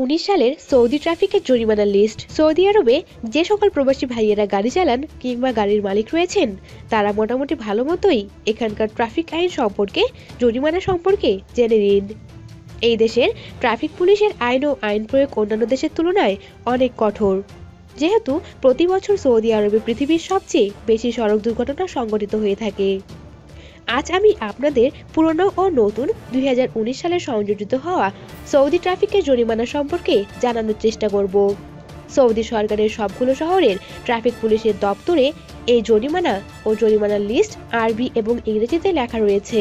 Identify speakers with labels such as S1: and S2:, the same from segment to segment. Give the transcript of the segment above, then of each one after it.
S1: উনিশ সালের সৌদি ট্রাফিকের জরিমানার লিস্ট সৌদি আরবে যে সকল প্রবাসী ভাইয়েরা গাড়ি চালান কিংবা গাড়ির মালিক রয়েছেন, তারা মোটামুটি ভালো মতোই এখানকার ট্রাফিক আইন সম্পর্কে, জরিমানা সম্পর্কে জেনে নিন। এই দেশের ট্রাফিক পুলিশের আইন ও আইন প্রয়োগ অন্যান্য দেশের তুলনায় অনেক কঠোর। যেহেতু প্রতি বছর সৌদি আরবে পৃথিবীর সবচেয়ে বেশি সড়ক দুর্ঘটনা সংঘটিত হয়ে থাকে। আজ আমি আপনাদের পুরনো ও নতুন দুই হাজার উনিশ সালে সংযোজিত হওয়া সৌদি ট্রাফিকের জরিমানা সম্পর্কে জানানোর চেষ্টা করব। সৌদি সরকারের সবগুলো শহরের ট্রাফিক পুলিশের দপ্তরে এই জরিমানা ও জরিমানার লিস্ট আরবি এবং ইংরেজিতে লেখা রয়েছে।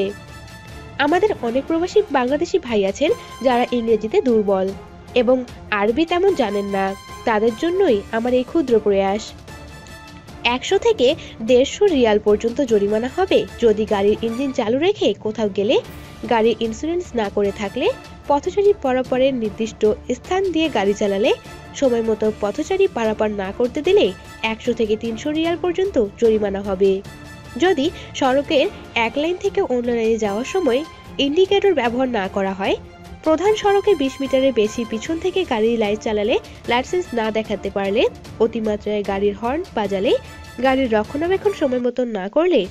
S1: আমাদের অনেক প্রবাসী বাংলাদেশি ভাই আছেন যারা ইংরেজিতে দুর্বল এবং আরবি তেমন জানেন না। তাদের জন্যই আমার এই ক্ষুদ্র প্রয়াস। একশো থেকে দেড়শো রিয়াল পর্যন্ত জরিমানা হবে। যদি গাড়ির ইঞ্জিন চালু রেখে কোথাও গেলে গাড়ির ইন্স্যুরেন্স না করে থাকলে পথচারী পারাপারের নির্দিষ্ট স্থান দিয়ে গাড়ি চালালে সময় মতো পথচারী পারাপার না করতে দিলে একশো থেকে তিনশো রিয়াল পর্যন্ত জরিমানা হবে। যদি সড়কের এক লাইন থেকে অন্য লাইনে যাওয়ার সময় ইন্ডিকেটর ব্যবহার না করা হয় প্রধান সড়কে বিশ মিটারের বেশি পিছন থেকে গাড়ির লাইট চালালে লাইসেন্স না দেখাতে পারলে অতিমাত্রায় গাড়ির হর্ন বাজালে গাড়ির রক্ষণাবেক্ষণ সময় মতো না করলে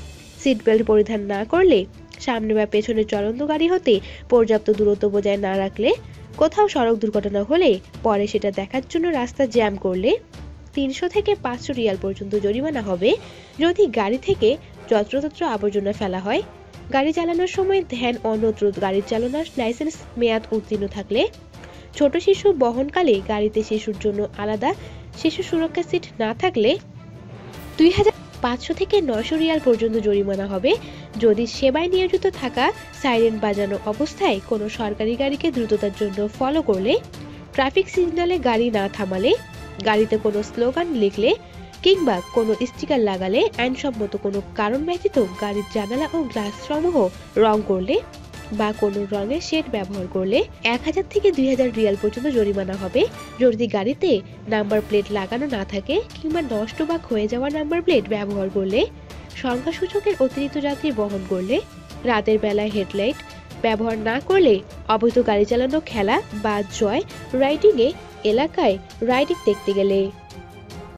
S1: সিট বেল্ট পরিধান না করলে, সামনে বা পেছনে চলন্ত গাড়ি হতে পর্যাপ্ত দূরত্ব বজায় না রাখলে, কোথাও সড়ক দুর্ঘটনা হলে পরে সেটা দেখার জন্য রাস্তা জ্যাম করলে তিনশো থেকে পাঁচশো রিয়াল পর্যন্ত জরিমানা হবে। যদি গাড়ি থেকে যত্রতত্র আবর্জনা ফেলা হয় গাড়ি চালানোর সময় ধ্যান অন্যত্র গাড়ি চালানোর লাইসেন্স মেয়াদ উত্তীর্ণ থাকলে ছোট শিশু বহনকালে গাড়িতে শিশুর জন্য আলাদা শিশু সুরক্ষা সিট না থাকলে দুই হাজার পাঁচশো থেকে নয়শো রিয়াল পর্যন্ত জরিমানা হবে। যদি সেবায় নিয়োজিত থাকা সাইরেন বাজানো অবস্থায় কোনো সরকারি গাড়িকে দ্রুততার জন্য ফলো করলে ট্রাফিক সিগন্যালে গাড়ি না থামালে, গাড়িতে কোনো স্লোগান লিখলে কিংবা কোনো স্টিকার লাগালে আইনসম্মত কোনো কারণ ব্যতীত গাড়ির জানালা ও গ্লাস সমূহ রং করলে বা কোনো রঙের শেড ব্যবহার করলে এক হাজার থেকে দুই হাজার রিয়াল পর্যন্ত জরিমানা হবে। যদি গাড়িতে নাম্বার প্লেট লাগানো না থাকে কিংবা নষ্ট বা ক্ষয়ে যাওয়া নাম্বার প্লেট ব্যবহার করলে, সংখ্যাসূচকের অতিরিক্ত যাত্রী বহন করলে, রাতের বেলায় হেডলাইট ব্যবহার না করলে অবৈধ গাড়ি চালানো খেলা বা জয় রাইডিংয়ে এলাকায় রাইডিং দেখতে গেলে।